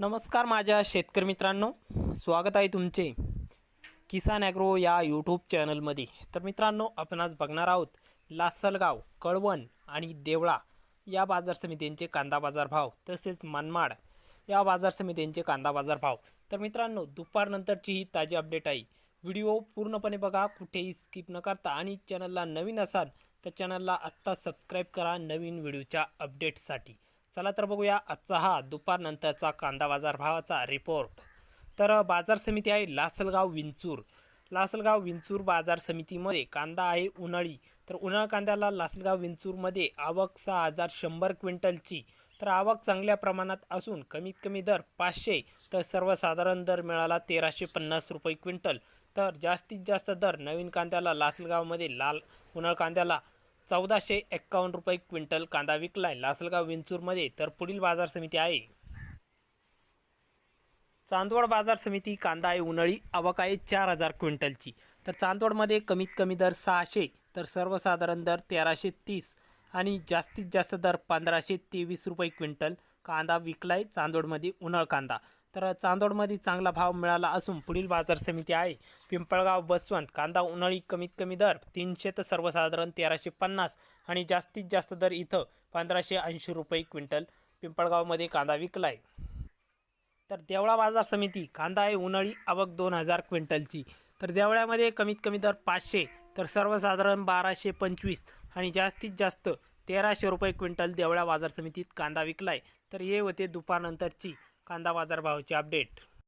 नमस्कार माझ्या शेतकरी मित्रांनो. स्वागत आहे तुमचे किसान ॲग्रो या यूट्यूब चॅनलमध्ये. तर मित्रांनो आपण आज बघणार आहोत लासलगाव कळवण आणि देवळा या बाजार समित्यांचे कांदा बाजार भाव तसेच मनमाड या बाजार समित्यांचे कांदा बाजार भाव तर मित्रांनो दुपारनंतरची ही ताजी अपडेट आहे. व्हिडिओ पूर्णपणे बघा कुठेही स्किप न करता. आणि चॅनलला नवीन असाल तर चॅनलला आत्ता सबस्क्राईब करा नवीन व्हिडिओच्या अपडेटसाठी चला तर बघूया आजचा हा दुपारनंतरचा कांदा बाजार भावाचा रिपोर्ट तर बाजार समिती आहे लासलगाव विंचूर. लासलगाव विंचूर बाजार समितीमध्ये कांदा आहे उन्हाळी. तर उन्हाळ कांद्याला लासलगाव विंचूरमध्ये आवक सहा हजार शंभर क्विंटलची. तर आवक चांगल्या प्रमाणात असून कमीत कमी दर पाचशे तर सर्वसाधारण दर मिळाला तेराशे पन्नास रुपये क्विंटल. तर जास्तीत जास्त दर नवीन कांद्याला लासलगावमध्ये लाल उन्हाळ कांद्याला चौदाशे एक्कावन्न रुपये क्विंटल कांदा विकलाय. लासलगाव विंचूरमध्ये. तर पुढील बाजार समिती आहे. चांदवड बाजार समिती कांदा आहे उन्हाळी आवक आहे चार हजार क्विंटलची. तर चांदवडमध्ये कमीत कमी दर सहाशे तर सर्वसाधारण दर तेराशे तीस आणि जास्तीत जास्त दर पंधराशे तेवीस रुपये क्विंटल कांदा विकलाय चांदोडमध्ये उन्हाळ कांदा. तर चांदोडमध्ये चांगला भाव मिळाला असून पुढील बाजार समिती आहे. पिंपळगाव बसवंत कांदा उन्हाळी कमीत कमी दर तीनशे तर सर्वसाधारण तेराशे पन्नास आणि जास्तीत जास्त दर इथं पंधराशे ऐंशी रुपये क्विंटल पिंपळगावमध्ये कांदा विकलाय. तर देवळा बाजार समिती कांदा आहे उन्हाळी आवक दोन हजार क्विंटलची. तर देवळ्यामध्ये कमीत कमी दर पाचशे तर सर्वसाधारण बाराशे पंचवीस आणि जास्तीत जास्त तेराशे रुपये क्विंटल देवळा बाजार समितीत कांदा विकलाय. तर हे होते दुपारनंतरची कांदा बाजार भावाची अपडेट